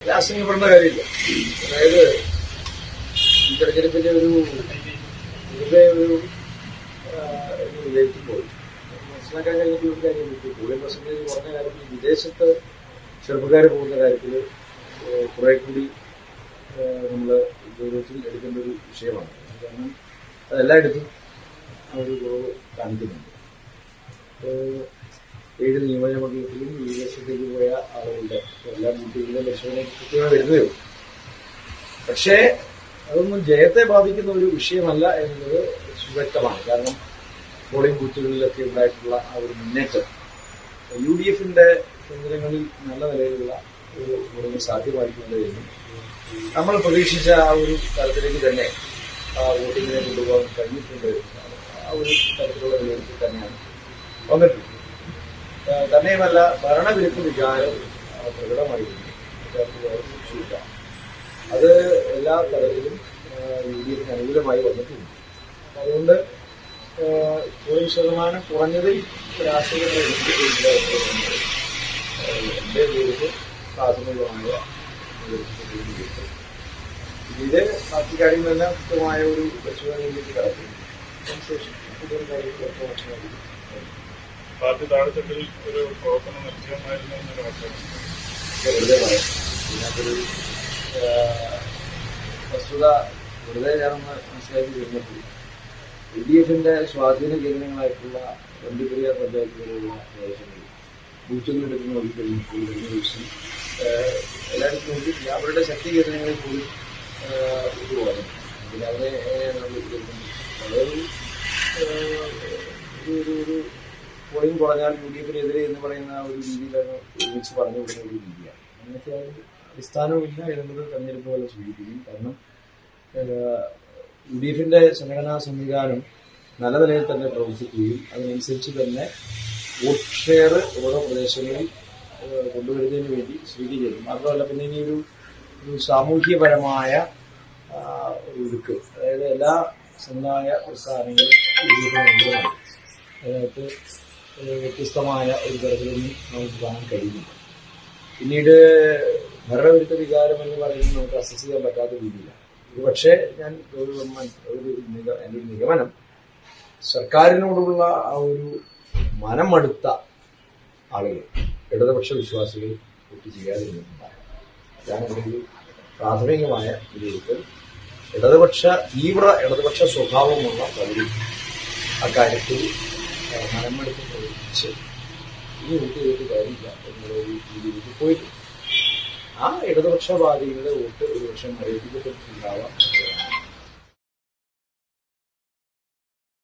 ആശങ്കപ്പെടേണ്ട കാര്യമില്ല. അതായത് ഈ തെരഞ്ഞെടുപ്പിന്റെ ഒരു പൊതുവെ ഒരു ഇതിലേക്ക് പോയി. മനസ്സിലാക്കാൻ കഴിഞ്ഞ ഒരു കാര്യം പോളിംഗ് പെർസെന്റേജ് കുറഞ്ഞ കാര്യത്തിൽ വിദേശത്ത് ചെറുപ്പക്കാർ പോകുന്ന കാര്യത്തിൽ കുറെ കൂടി നമ്മൾ ഗൗരവത്തിൽ എടുക്കേണ്ട ഒരു വിഷയമാണ്. കാരണം അതെല്ലായിടത്തും ആ ഒരു കുറവ് കാണിക്കുന്നുണ്ട്. ഏഴ് നിയമന മണ്ഡലത്തിലും വിദേശത്തേക്ക് പോയ ആളുകളുടെ എല്ലാ കുട്ടികളുടെ പരിശോധന കൃത്യമായി പക്ഷേ അതൊന്നും ജയത്തെ ബാധിക്കുന്ന ഒരു വിഷയമല്ല എന്നത് സുവ്യക്തമാണ് കാരണം പോളിംഗ് ബൂത്തുകളിലൊക്കെ ഉണ്ടായിട്ടുള്ള ആ ഒരു മുന്നേറ്റം. യു ഡി എഫിന്റെ കേന്ദ്രങ്ങളിൽ നല്ല നിലയിലുള്ള ഒരു പോളിംഗ് സാധ്യമായിട്ടുണ്ട് എന്നും നമ്മൾ പ്രതീക്ഷിച്ച ആ ഒരു തരത്തിലേക്ക് തന്നെ ആ വോട്ടിങ്ങിനെ കൊണ്ടുപോകാൻ കഴിഞ്ഞിട്ടുണ്ട് ആ ഒരു തരത്തിലുള്ള വിലയിരുത്തൽ തന്നെയാണ് വന്നിട്ടുണ്ട് തന്നെയുമല്ല ഭരണവിരുദ്ധ വികാരം പ്രകടമായിരുന്നു. അത് എല്ലാ തലത്തിലും യു ഡി എഫിന് അനുകൂലമായി വന്നിട്ടുണ്ട്. അതുകൊണ്ട് പോളിംഗ് ശതമാനം കുറഞ്ഞതിൽ രാഷ്ട്രീയ ഒരു. ഇത് ബാക്കി കാര്യങ്ങളെല്ലാം കൃത്യമായ ഒരു പരിശോധനയിലേക്ക് കടക്കും അതിനുശേഷം കൂടുതൽ കാര്യങ്ങൾ പാർട്ടി താഴെത്തട്ടിൽ ഒരു പ്രവർത്തനം നിർത്തിയമായിരുന്നു എന്നൊരു വസ്തുത വെറുതെ ഞാനൊന്ന് മനസ്സിലാക്കി വരുന്നപ്പോൾ എൽ ഡി എഫിന്റെ സ്വാധീന കേന്ദ്രങ്ങളായിട്ടുള്ള വണ്ടിപ്പെരിയാർ പഞ്ചായത്തുകളിലുള്ള പ്രദേശങ്ങളിൽ എടുത്ത് നോക്കിക്കഴിഞ്ഞപ്പോൾ കഴിഞ്ഞ ദിവസം എല്ലായിടത്തും നോക്കിയിട്ടില്ല അവരുടെ ശക്തി കേന്ദ്രങ്ങളിൽ പോലും ഇതുപോലെ പിന്നെ അവരെ നമ്മൾ വളരെ ഒരു ഒരു ഒരു ഒരു പോളിംഗ് കുറഞ്ഞാൽ യു ഡി എഫിനെതിരെ എന്ന് പറയുന്ന ഒരു രീതിയിലാണ് ഒരുമിച്ച് പറഞ്ഞു കൊടുക്കുന്ന ഒരു രീതിയാണ്. അങ്ങനത്തെ അടിസ്ഥാനമില്ല എന്നത് തെരഞ്ഞെടുപ്പ് പോലെ സൂചിപ്പിക്കും. കാരണം യു ഡി എഫിന്റെ സംഘടനാ സംവിധാനം നല്ല നിലയിൽ തന്നെ പ്രവർത്തിക്കുകയും അതിനനുസരിച്ച് തന്നെ വോട്ട് ഷെയർ ഓരോ പ്രദേശങ്ങളിൽ കൊണ്ടുവരുന്നതിന് വേണ്ടി സ്വീകരിക്കും മാത്രമല്ല പിന്നെ ഇനി ഒരു ഒരു സാമൂഹ്യപരമായ ഒഴുക്ക് അതായത് എല്ലാ സമുദായ പ്രസ്ഥാനങ്ങളും അതിനകത്ത് വ്യത്യസ്തമായ ഒരു തരത്തിലൊന്നും നമുക്ക് കാണാൻ കഴിയുന്നു പിന്നീട് ഭരണവിരുദ്ധ വികാരം എന്ന് പറയുന്നത് നമുക്ക് അസസ് ചെയ്യാൻ പറ്റാത്ത രീതിയിലാണ്. ഇത് പക്ഷേ ഞാൻ ഒരു ഒരു എന്റെ ഒരു നിഗമനം. സർക്കാരിനോടുള്ള ആ ഒരു മനം മടുത്ത ആളുകൾ ഇടതുപക്ഷ വിശ്വാസികൾ വോട്ട് ചെയ്യാതിരുന്നിട്ടുണ്ടാകും. അതാണ് ഒരു പ്രാഥമികമായ വിലയിരുത്തൽ ഇടതുപക്ഷ തീവ്ര ഇടതുപക്ഷ സ്വഭാവമുള്ള പലരും അക്കാര്യത്തിൽ ഏഹ്, മനമെടുത്ത് പ്രവർത്തിച്ച് ഇനി വോട്ട് ചെയ്തിട്ട് കാര്യമില്ല എന്നുള്ള രീതിയിലേക്ക് പോയിട്ടുണ്ട് ആ ഇടതുപക്ഷവാദികളുടെ വോട്ട് ഒരുപക്ഷെ മരവിപ്പിക്കപ്പെട്ടിട്ടുണ്ടാവാം